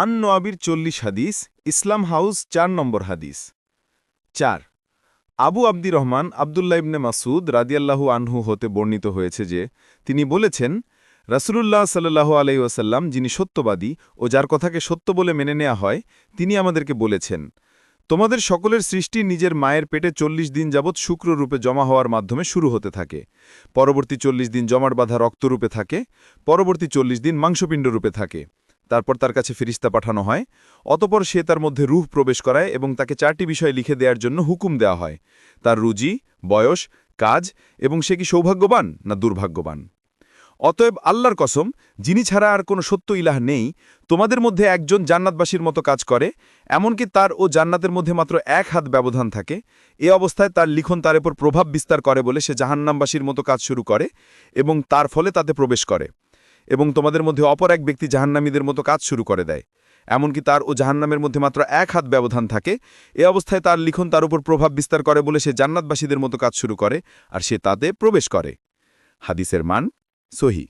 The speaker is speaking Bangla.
আন নোয়াবির চল্লিশ হাদিস, ইসলাম হাউস চার নম্বর হাদিস। চার, আবু আব্দি রহমান আবদুল্লাহ ইবনে মাসুদ রাদিয়াল্লাহু আনহু হতে বর্ণিত হয়েছে যে, তিনি বলেছেন, রাসুলুল্লাহ আলাইহি ওয়াসাল্লাম যিনি সত্যবাদী ও যার কথাকে সত্য বলে মেনে নেওয়া হয়, তিনি আমাদেরকে বলেছেন, তোমাদের সকলের সৃষ্টি নিজের মায়ের পেটে চল্লিশ দিন যাবৎ শুক্ররূপে জমা হওয়ার মাধ্যমে শুরু হতে থাকে। পরবর্তী চল্লিশ দিন জমাট বাঁধা রক্তরূপে থাকে, পরবর্তী চল্লিশ দিন মাংসপিণ্ড রূপে থাকে। তারপর তার কাছে ফিরিস্তা পাঠানো হয়। অতপর সে তার মধ্যে রুহ প্রবেশ করায় এবং তাকে চারটি বিষয় লিখে দেওয়ার জন্য হুকুম দেওয়া হয়। তার রুজি, বয়স, কাজ এবং সে কি সৌভাগ্যবান না দুর্ভাগ্যবান? অতএব আল্লাহর কসম, যিনি ছাড়া আর কোনো সত্য ইলাহ নেই, তোমাদের মধ্যে একজন জান্নাতবাসীর মতো কাজ করে, এমনকি তার ও জান্নাতের মধ্যে মাত্র এক হাত ব্যবধান থাকে, এ অবস্থায় তার লিখন তার উপর প্রভাব বিস্তার করে বলে সে জাহান্নামবাসীর মতো কাজ শুরু করে এবং তার ফলে তাতে প্রবেশ করে। এবং তোমাদের মধ্যে অপর এক ব্যক্তি জাহান্নামীদের মতো কাজ শুরু করে দেয়। এমনকি তার ও জাহান্নামের মধ্যে মাত্র এক হাত ব্যবধান থাকে। এ অবস্থায় তার লিখন তার উপর প্রভাব বিস্তার করে বলে সে জান্নাতবাসীদের মতো কাজ শুরু করে, আর সে তাতে প্রবেশ করে। হাদিসের মান সহি।